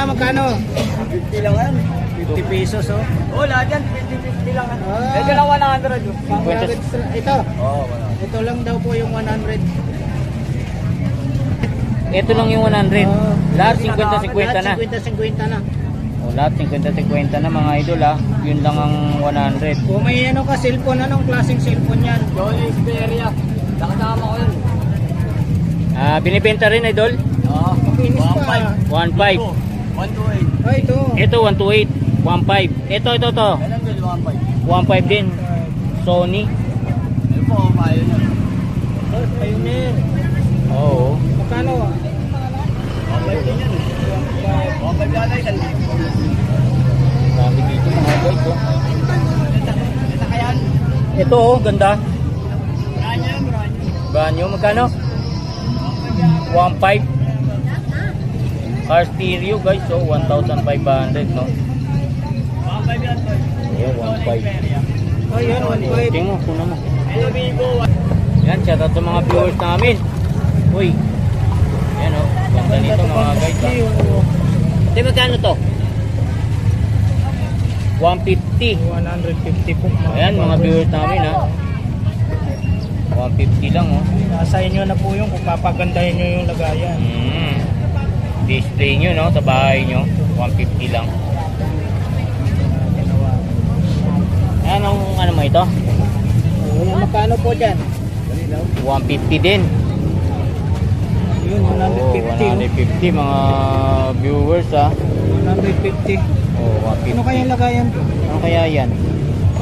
Ah, magkano? 50 lang yan. 50 pesos, oh. Oo, lahat yan. 50-50 lang. yan. Ah. Medyo lang 100 yun. Pang extra. Ito. Oo, wala. Ito lang daw po yung 100. Ito lang yung 100. Oo. Lahat 50-50 na. Lahat 50-50 na. O, lahat 50-50 na mga idol ah. Yun lang ang 100. Kung may ano ka, cellphone, anong klaseng cellphone yan? Jolly Xperia. Nakasama ko yun. Ah, binibenta rin idol? Oo. Makinis pa. 1.5. 128. Ay, ito. Ito 128. 1.5. Ito, ito, to. Yan ang bill, 1.5. 1.5 din. Sony. Ayun po, nyo. Oh, Pioneer. Oo. Magkano? ah? 1.5 din yan. 1.5 yata yan. Dami dito mga guys. Oh. Ito. Ito oh, ganda. Brand yan. Banyo, magkano? 1.5. Car stereo guys, so 1,500 no. 1.5 yan, boy. Ayan, 1.5. Oh, yan, 1.5. Tingnan mo, kunan mo. Ito, Vivo. Yan, shout out sa mga viewers namin. Uy. Yan oh, ganda nito mga guys. ah. Ate, magkano to? 150. 150 po. Ayan, mga viewers namin ha. 150 lang oh. Nasa inyo na po yung kung papagandahin nyo yung lagayan. Mm. Display nyo no, sa bahay nyo. 150 lang. Ayan, ang ano mo ito? Oh, magkano po dyan? 150 din. Yun, 150. Oh, 150 mga viewers ha. 150. Oh, Ano 150. kayang lagayan po? Ano kaya yan?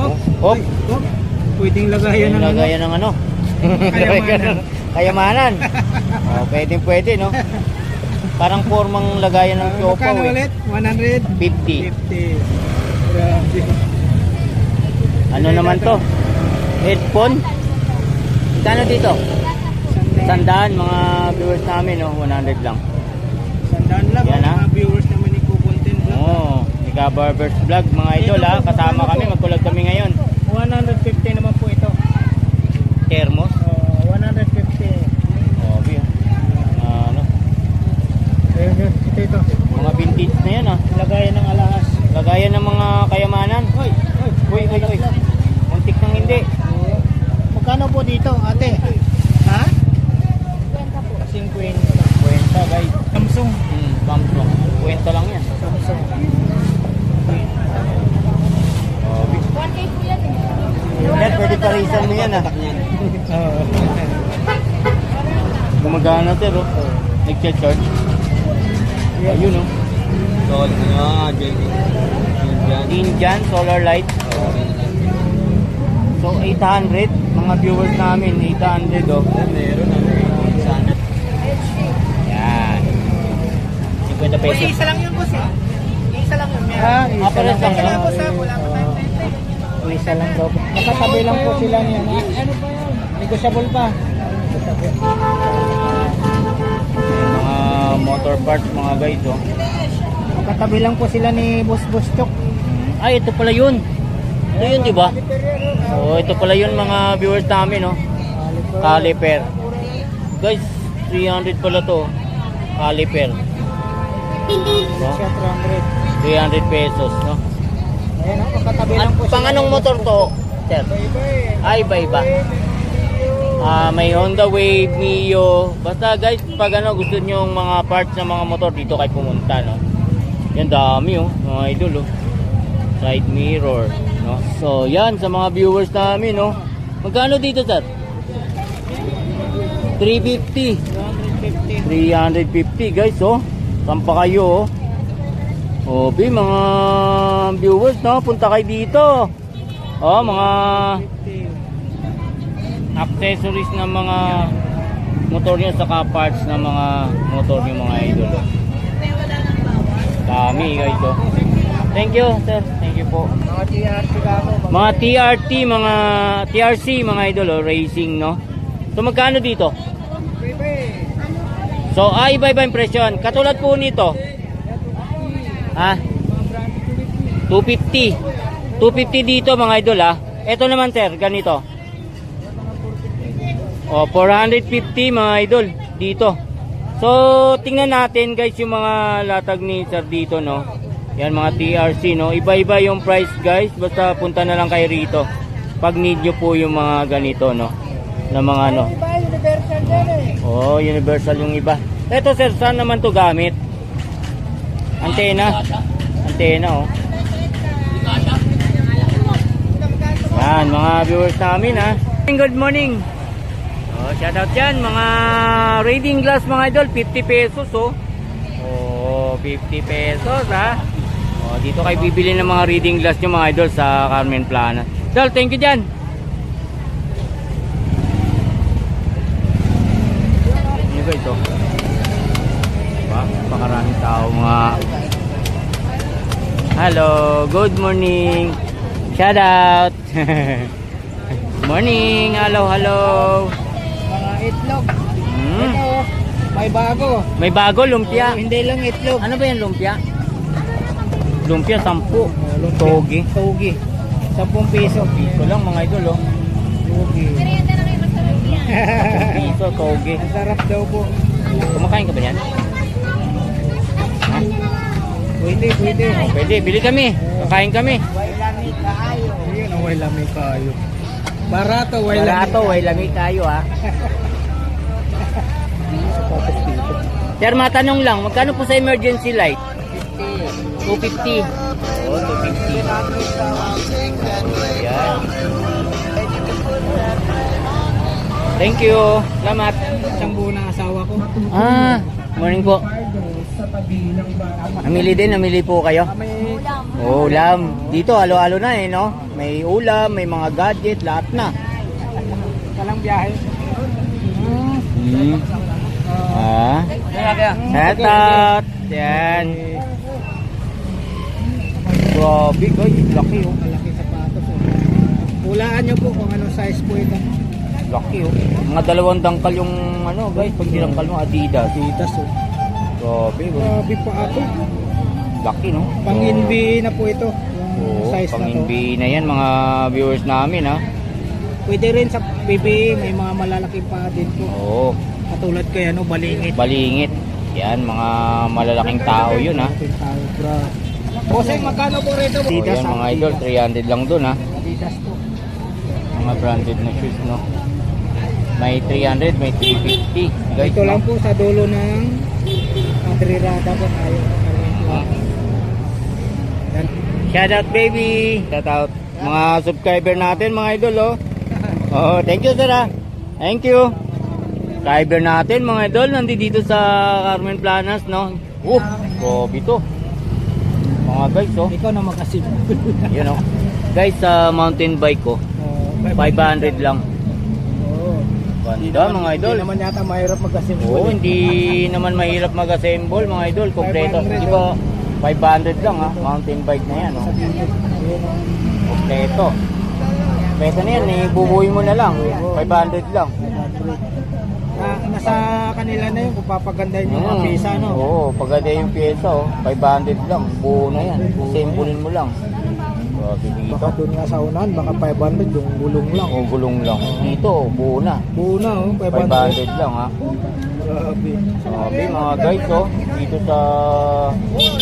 Oh, Oh. Ay, oh. Pwedeng lagayan Yung ng ano. lagayan ng ano? Kayamanan. Kayamanan. oh, pwede pwede no. Parang formang lagayan ng Ah, siopaw eh. ulit? 100? 50. 50. Grabe. Ano naman to? Headphone? Kano dito? Sandaan mga viewers namin no, 100 lang. Sandaan lang. Yan, ang ah. mga viewers naman ni Kukuntin Vlog. Oo, Ika Barbers Vlog mga idol ha. Kasama kami, magkulag kami ngayon. 150 naman po ito. Thermos. Oh, 150. Oh, view. Ah, ano, Ayun, yun. Ito, ito. mga vintage na yan ah. Lagayan ng alahas. Lagayan ng mga kayamanan. Hoy, hoy. Uy, uy, uy. Muntik nang hindi. Magkano po dito, ate? Ha? 50 po. 50. Kwenta guys. Samsung. Hmm, Samsung. Kwenta lang yan. Samsung. Oh, view. Yan, pwede parisan mo yan ah. Oo. Gumagana sir oh. Nag-charge. Ayun oh. So, nga, JB. Indian solar light. So 800 mga viewers namin 800 oh. Meron eh. Sana. Yan. 50 pesos. isa lang yun, boss eh. Isa lang yun. Ah, isa Ah, lang. lang yan. boss ha. Wala pa tayong eh. Oh, isa lang daw. Nakatabi lang po sila niya. Ano pa yun? Negosyable pa. Negosyable. Mga motor parts mga guys oh. Nakatabi lang po sila ni Boss Boss Chok. Ay ito pala yun. Ito yun di ba? Oh, ito pala yun mga viewers namin oh. Caliper. Guys, 300 pala to. Caliper. No? Siya 300. 300 pesos no. Ayan, oh, At lang po pang anong motor to? Sir. Ay, iba-iba. Ah, may Honda Wave, Mio. Basta guys, pag ano gusto niyo yung mga parts ng mga motor dito kayo pumunta, no. Yan dami oh, mga idol oh. Side mirror, no. So, yan sa mga viewers namin, no. Magkano dito, sir? 350. 350. 350 guys, oh. Saan pa kayo, oh. Oh, bi, mga viewers, no. Punta kayo dito. Oh, mga 50. accessories ng mga motor nyo saka parts ng mga motor nyo mga idol. Dami guys oh. Thank you sir. Thank you po. Mga TRT kamo. Mga TRT, mga TRC mga idol oh, racing no. So magkano dito? So ah, iba-iba yung presyon. Katulad po nito. Ha? 250. 250 dito mga idol ah. Ito naman sir, ganito. O, 450 mga idol dito. So, tingnan natin guys yung mga latag ni Sir dito, no? Yan, mga TRC, no? Iba-iba yung price, guys. Basta punta na lang kayo rito. Pag need nyo po yung mga ganito, no? Na mga ano. Iba, universal yan eh. Oh, universal yung iba. Ito, sir, saan naman to gamit? Antena. Antena, oh. Yan, mga viewers namin, ha. Good morning. Oh, shout out yan, mga reading glass mga idol, 50 pesos, oh. Oh, 50 pesos, ha. Oh, dito kayo bibili ng mga reading glass nyo mga idol sa Carmen Plana. Idol, thank you dyan. Ano ba ito? Diba? Pakaraming tao mga... Hello, good morning. Shout out. morning, hello, hello. Mga itlog. Hmm, Ito, may bago. may bago, lumpia. Oh, hindi lang itlog. Ano ba yan, lumpia? Lumpia, 10. Oh, lumpia. Togi. Togi. 10 piso. Piso lang mga idol, oh. Togi. Piso, togi. Ang sarap daw po. Kumakain ka ba yan? Ha? Pwede, pwede. Oh, pwede, bili kami. Kakain kami. Way lamig kaayo. Yun, way lamig kaayo. Barato, way Barato, way lamig tayo ha. Sir, matanong lang, magkano po sa emergency light? 250. Oh, 250. Ayan. Thank you. Salamat. Isang buo ng asawa ko. Ah, morning po. Namili din, namili po kayo. Oh, ulam. Dito, alo-alo na eh, no? May ulam, may mga gadget, lahat na. walang biyahe. Hmm. Ah. Shout out. Yan. Grabe, guys. Laki, oh. Malaki sapatos. Oh. Hulaan nyo po kung anong size po ito. Laki, oh. Mga dalawang dangkal yung, ano, guys. Pag dinangkal mo, Adidas. Adidas oh. Grabe. Grabe pa ako. Laki, no? Pang NB na po ito. Yung Oo, size pang na to. NBA na yan, mga viewers namin, ha? Pwede rin sa PBA, may mga malalaking pa din po. Oo. Katulad kay ano, balingit. Balingit. Yan, mga malalaking tao yun, ha? Tao. Bossing, magkano po rito? Oh, yan, mga idol, 300 lang dun, ha? Adidas po. Mga branded na shoes, no? May 300, may 350. Guys, Ito no? lang po sa dulo ng Adrirada po tayo. Yan. Shout out, baby! Shout out. Mga subscriber natin, mga idol, oh. Oh, thank you, sir, ha? Thank you. Subscriber natin, mga idol, nandito dito sa Carmen Planas, no? Oh, grabe to. Mga guys, oh. Ikaw na makasip. Yan, oh. Guys, sa mountain bike ko, Oh, 500 lang. Ganda, mga idol. Hindi naman yata mahirap mag-assemble. Oo, hindi naman mahirap mag-assemble, mga idol. Kompleto. 500, Di ba, 500 lang, ha? Mountain bike na yan, oh. Kompleto. Kompleto na yan, eh. Bubuhay mo na lang. 500 lang. Na, nasa kanila na yun kung papagandahin yung mga Mm. pisa, no? Oo, pagkada yung pyesa, oh. 500 lang. Buo na yan. Assemblein mo lang. Grabe dito. Baka doon nga sa unahan, baka 500 yung gulong lang. O, gulong lang. Dito, oh, buo na. Buo na, oh, 500. 500 lang, ha. Grabe. Sabi mga guys, oh. Dito sa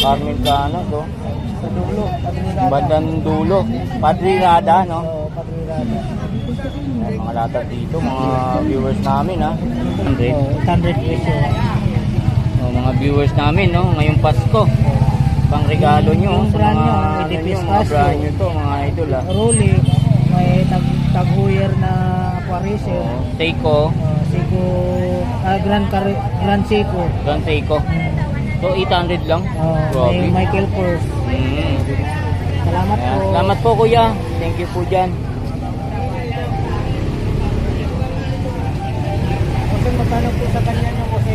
Carmen Planas, oh. Sa dulo. Bandang dulo. Padrinada, no? Oo, Adrirada. Yan, mga latag dito, mga viewers namin, ha. 100. Oh, 800 peso. Oh, mga viewers namin, no? Ngayong Pasko. Pang regalo nyo, Yung sa brand mga, nyo, ano Edipis nyo, mga brand nyo to, mga idol, ha. Rolly, may tag taghuyer na Aquariser. Oh, Seiko, Uh, Seiko, ah, Grand, Car- Grand Seiko. Grand Seiko. So, 800 lang. Oh, Grabe. may Michael Kors. Mm. Salamat Ayan. po. Salamat po, kuya. Thank you po dyan. Kasi magkano po sa kanya nyo kasi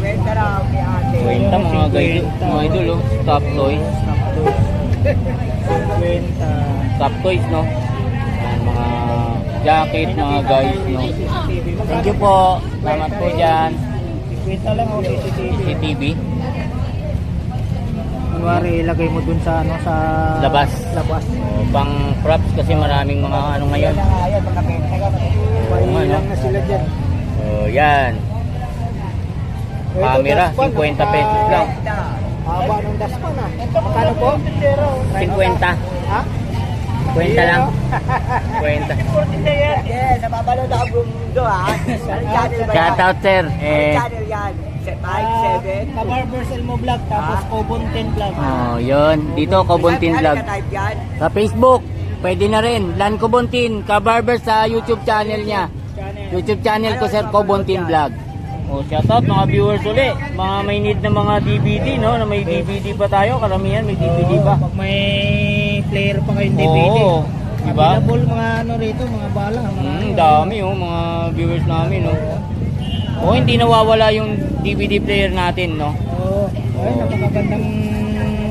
kwenta lang kay ate. Kwenta, mga guys, mga idol, oh. Top toys. Kwenta. Top toys, no? Ayan, mga jacket, mga guys, no? Thank you po. Salamat po dyan. Kwenta lang o CCTV. CCTV. Kunwari ilagay mo dun sa ano sa Labas. Labas. Oh, pang props kasi maraming mga ano ngayon. Kaya na nga yan, makakita ka. Oo nga, no? Mailang na sila dyan. So, yan. Camera, 50 pesos lang. Haba ng daspan ah. Magkano po? 50. Ha? 50 lang. 50. Yes, napapanood ako buong mundo ha. Ba yan? Shout out sir. Eh, channel yan? 5, 7? Kabarbers Elmo Vlog, tapos Ah. Kobonten Vlog. oh, yun. Dito, Kobontin Vlog. Sa Facebook, pwede na rin. Lan Kobontin, Kabarber sa YouTube channel niya. YouTube channel ko, Sir Kobontin Vlog. Oh, shoutout mga viewers uli. Mga may need na mga DVD, no? Na may DVD pa tayo. Karamihan may DVD pa. Pag may player pa kayong DVD. Oo. Diba? Available mga ano rito, mga bala. Mga Hmm, dami oh, mga viewers namin, no? Oh, hindi nawawala yung DVD player natin, no? Oo. Ay, napakagandang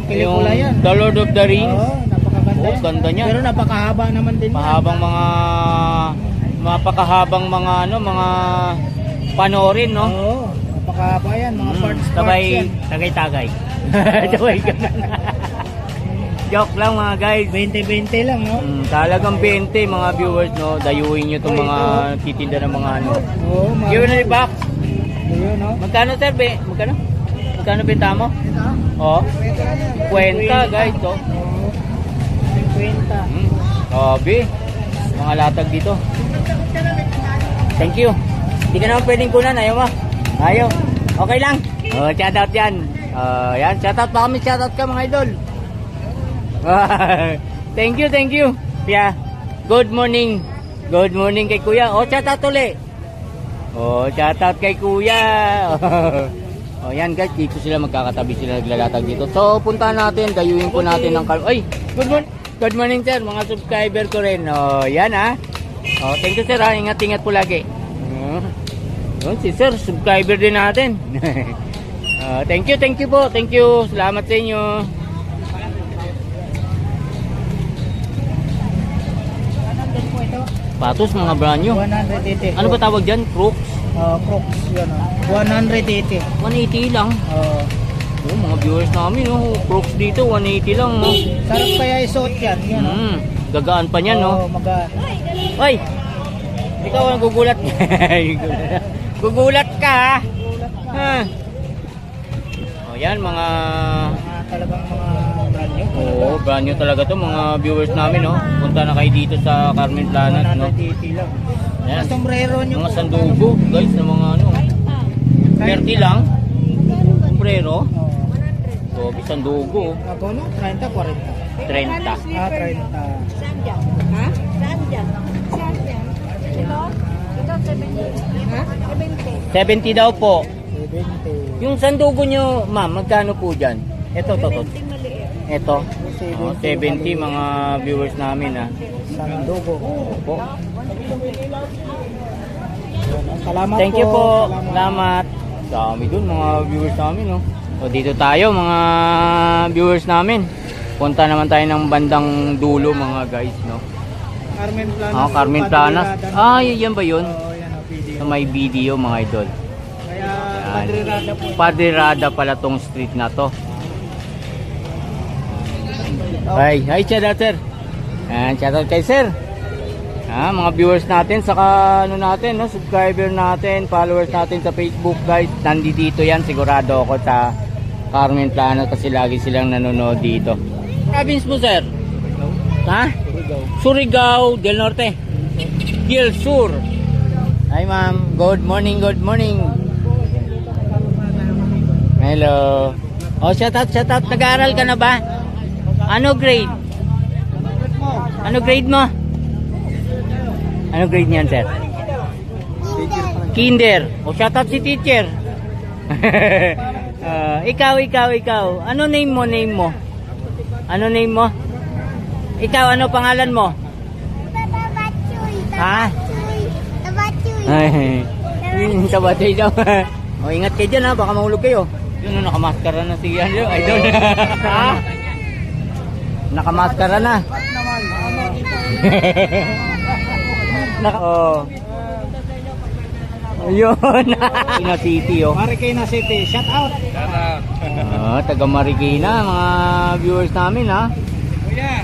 pelikula yan. The Lord of the Rings. Oo, napakaganda. Oh, ganda niya. Pero napakahaba naman din. Mahabang mga mapakahabang mga ano, mga panoorin, no? Oo, napakahaba yan. Mga Mm, parts, sabay parts tagay-tagay. sabay ganun. Joke lang mga guys. 20-20 lang, no? Mm, talagang 20 mga viewers no. Dayuhin nyo itong mga titinda ng mga ano. Oo, mga... Give it back. Yun, no? Magkano sir? Be? Magkano? Magkano benta mo? Oh, 50 guys. Oh. Oo. 50. Mm, grabe. Mga latag dito. Thank you. Hindi ka naman pwedeng kunan. Ayaw mo? Ayaw. Okay lang. Oh, shout out yan. Oh, yan. Shout out pa kami. Shout out ka mga idol. thank you, thank you. Yeah. Good morning. Good morning kay Kuya. Oh, shout out uli. Oh, shout out kay Kuya. oh, yan guys. Dito sila magkakatabi sila naglalatag dito. So, punta natin. Dayuhin po natin ng kal... Ay, good morning. Good morning sir, mga subscriber ko rin. Oh, yan ah. Oh, thank you sir ha. Ingat-ingat po lagi. Oh, oh, si sir, subscriber din natin. Oh, thank you, thank you po. Thank you. Salamat sa inyo. Patos mga brand new. 180. Ano ba tawag dyan? Crooks? Uh, Crooks, yun. Oh. 180. 180 lang. Oh. Oh, mga viewers namin, oh. Crooks dito, 180 lang, oh. sarap kaya isuot yan. Yan, oh. Mm, gagaan pa niyan, no? Oo, maga... Oy! Ikaw ang gugulat. gugulat ka, ha? Ha? Oh, yan, mga... Mga talagang mga brand new. Oo, brand new talaga to mga viewers namin, no? Punta na kayo dito sa Carmen Planet, no? 180 lang. Yan. Mga sombrero nyo Mga sandugo, guys, na mga ano. 30 lang. Sombrero. Oh. So, sandugo, Ako no? 30, 40. 30. Ah, 30. Saan dyan? Ha? Saan dyan? Saan dyan? Ito? Ito, 70. Ha? 70. 70 daw po. 70. Yung sandugo nyo, ma'am, magkano po dyan? Ito, to, to. 70 maliit. Ito. Oh, 70 mga viewers namin, ha. Sandugo. Opo. Oh. Salamat Thank you po. Salamat. Salamat. Dami dun mga viewers namin, no. So dito tayo mga viewers namin. Punta naman tayo ng bandang dulo mga guys, no. Carmen Planas. Ah, Carmen Planas. Radan. Ah, yan ba yun? Oo, Sa may video mga idol. Kaya. Padre Rada po. Padre Rada pala tong street na to. Hi, hi out sir. Ayan, shout out kay sir. Ah, mga viewers natin, saka ano natin, no, subscriber natin, followers natin sa Facebook guys. Nandito yan, sigurado ako sa Carmen Plano kasi lagi silang nanonood dito. Province mo sir? Ha? Surigao del Norte. Del Sur. Hi ma'am, good morning, good morning. Hello. Oh, shout out, shout out. Nag-aaral ka na ba? Ano grade? Ano grade mo? Ano grade niyan, sir? Kinder. O, shout out si teacher. Ah, ikaw, ikaw, ikaw. Ano name mo, name mo? Ano name mo? Ikaw, ano pangalan mo? Ha? Ay, yung tabatay daw. o, ingat kayo dyan ha, baka mahulog kayo. Yun, no, nakamaskara na si ano, idol. ha? Nakamaskara na. Naka, oh. Ayun. Ina City, oh. Marikina City, shout out. Ah, taga Marikina, mga viewers namin, ha. Kuya,